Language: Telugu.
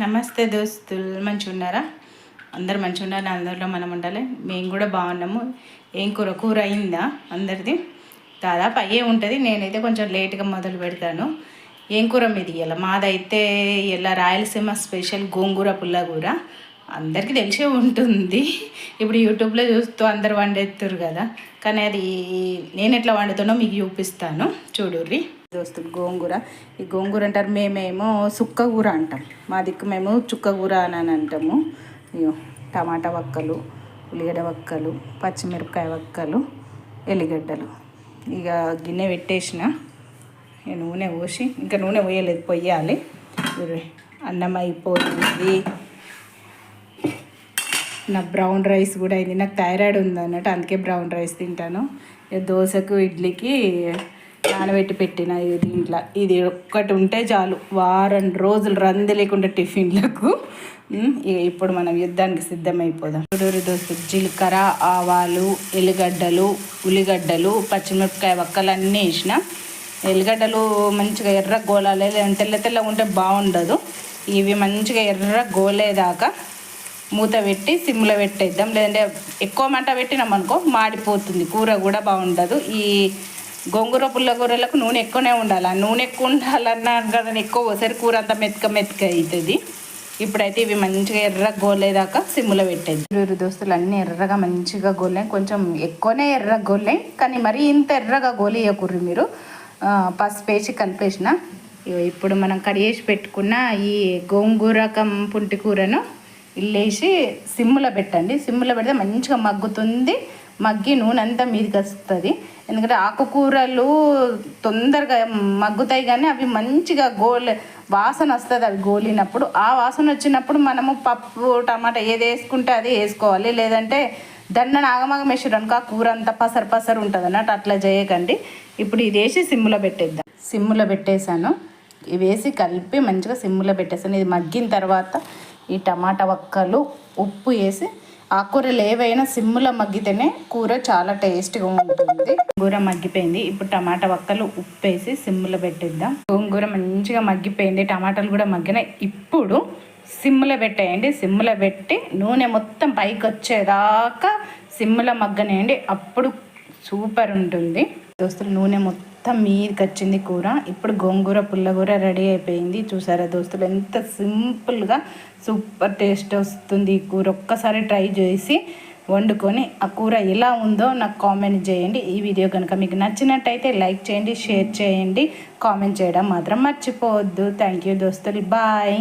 నమస్తే దోస్తులు మంచిగా ఉన్నారా అందరు మంచిగా ఉండాలి అందరిలో మనం ఉండాలి. మేము కూడా బాగున్నాము. ఏం కూర? కూర అయిందా అందరిది? దాదాపు అయ్యే ఉంటుంది. నేనైతే కొంచెం లేట్గా మొదలు పెడతాను. ఏం కూర మీది ఇలా మాదైతే ఇలా రాయలసీమ స్పెషల్ గోంగూర పుల్లగూర అందరికీ తెలిసే ఉంటుంది. ఇప్పుడు యూట్యూబ్లో చూస్తూ అందరు వండేస్తారు కదా. కానీ అది నేను ఎట్లా వండుతానో మీకు చూపిస్తాను. చూడుర్రీ. దోస్తులు గోంగూర. ఈ గోంగూర అంటారు మేమేమో సుక్క కూర అంటాం. మా దిక్కు మేము చుక్క కూర అని అంటాము. ఇగో టమాటా వక్కలు ఉల్లిగడ్డ వక్కలు పచ్చిమిరపకాయ వక్కలు ఎల్లిగడ్డలు. ఇక గిన్నె పెట్టేసిన. నూనె పోసి ఇంకా నూనె పోయలేదు పొయ్యాలి. అన్నం అయిపోతుంది నా బ్రౌన్ రైస్ కూడా అయింది. నాకు థైరాయిడ్ ఉంది అన్నట్టు అందుకే బ్రౌన్ రైస్ తింటాను. ఇక దోశకు ఇడ్లీకి నానబెట్టి పెట్టిన ఇది దీంట్లో. ఇది ఒక్కటి ఉంటే చాలు. వారం రోజులు రంది లేకుండా టిఫిన్లకు. ఇక ఇప్పుడు మనం యుద్ధానికి సిద్ధమైపోదాం. చూడూరి దోస్తు జీలకర్ర ఆవాలు ఎల్లిగడ్డలు ఉల్లిగడ్డలు పచ్చిమిరపకాయ వక్కలు అన్నీ వేసిన. ఎల్లిగడ్డలు మంచిగా ఎర్ర గోలాలే లేదంటే తెల్ల తెల్లగా ఉంటే బాగుండదు. ఇవి మంచిగా ఎర్ర గోలేదాకా మూత పెట్టి సిమ్లో పెట్టేద్దాం. లేదంటే ఎక్కువ మంట పెట్టినాం అనుకో మాడిపోతుంది. కూర కూడా బాగుండదు. ఈ గోంగూర పుల్ల కూరలకు నూనె ఎక్కువనే ఉండాలి. నూనె ఎక్కువ ఉండాలన్నా కదా ఎక్కువ ఒకసారి కూర అంతా మెతక మెతక అవుతుంది ఇప్పుడైతే ఇవి మంచిగా ఎర్ర గోలేదాకా సిమ్లో పెట్టేది. వీరు దోస్తులు అన్నీ ఎర్రగా మంచిగా గోలేం. కొంచెం ఎక్కువనే ఎర్ర గోలేం. కానీ మరీ ఇంత ఎర్రగా గోలేయకూర్రి మీరు. ఆ, పసుపు వేసి కలిపేసిన. ఇప్పుడు మనం కడిగేసి పెట్టుకున్న ఈ గోంగూరకం పుంటి కూరను ఇల్లేసి సిమ్లో పెట్టండి. సిమ్లో పెడితే మంచిగా మగ్గుతుంది. మగ్గి నూనె అంతా మీదకి వస్తుంది. ఎందుకంటే ఆకుకూరలు తొందరగా మగ్గుతాయి కానీ అవి మంచిగా గోల్ వాసన వస్తుంది అవి గోలినప్పుడు. ఆ వాసన వచ్చినప్పుడు మనము పప్పు టమాటా ఏది వేసుకుంటే అది వేసుకోవాలి. లేదంటే దండ నాగమగం వేసారు అనుకో ఆ కూర అంతా పసరు పసరు ఉంటుంది అన్నట్టు అట్లా చేయకండి. ఇప్పుడు ఇది వేసి సిమ్లో పెట్టేద్దాం. సిమ్లో పెట్టేశాను. ఇవి వేసి కలిపి మంచిగా సిమ్లో పెట్టేసాను ఇది మగ్గిన తర్వాత ఈ టమాటా వక్కలు ఉప్పు వేసి ఆకుకూరలు ఏవైనా సిమ్ములో మగ్గితేనే కూర చాలా టేస్ట్గా ఉంటుంది. గోంగూర మగ్గిపోయింది. ఇప్పుడు టమాటా వక్కలు ఉప్పు వేసి సిమ్ములో పెట్టిద్దాం. గోంగూర మంచిగా మగ్గిపోయింది. టమాటాలు కూడా మగ్గినాయి. ఇప్పుడు సిమ్లో పెట్టేయండి. సిమ్లో పెట్టి నూనె మొత్తం పైకి వచ్చేదాకా సిమ్లో మగ్గనేయండి. అప్పుడు సూపర్ ఉంటుంది. దోస్తులు నూనె మొత్తం మొత్తం మీదకి వచ్చింది కూర. ఇప్పుడు గోంగూర పుల్లగూర రెడీ అయిపోయింది. చూసారా దోస్తులు ఎంత సింపుల్గా సూపర్ టేస్ట్ వస్తుంది ఈ కూర. ఒక్కసారి ట్రై చేసి వండుకొని ఆ కూర ఎలా ఉందో నాకు కామెంట్ చేయండి. ఈ వీడియో కనుక మీకు నచ్చినట్టయితే లైక్ చేయండి షేర్ చేయండి. కామెంట్ చేయడం మాత్రం మర్చిపోవద్దు. థ్యాంక్ యూ దోస్తులు. బాయ్.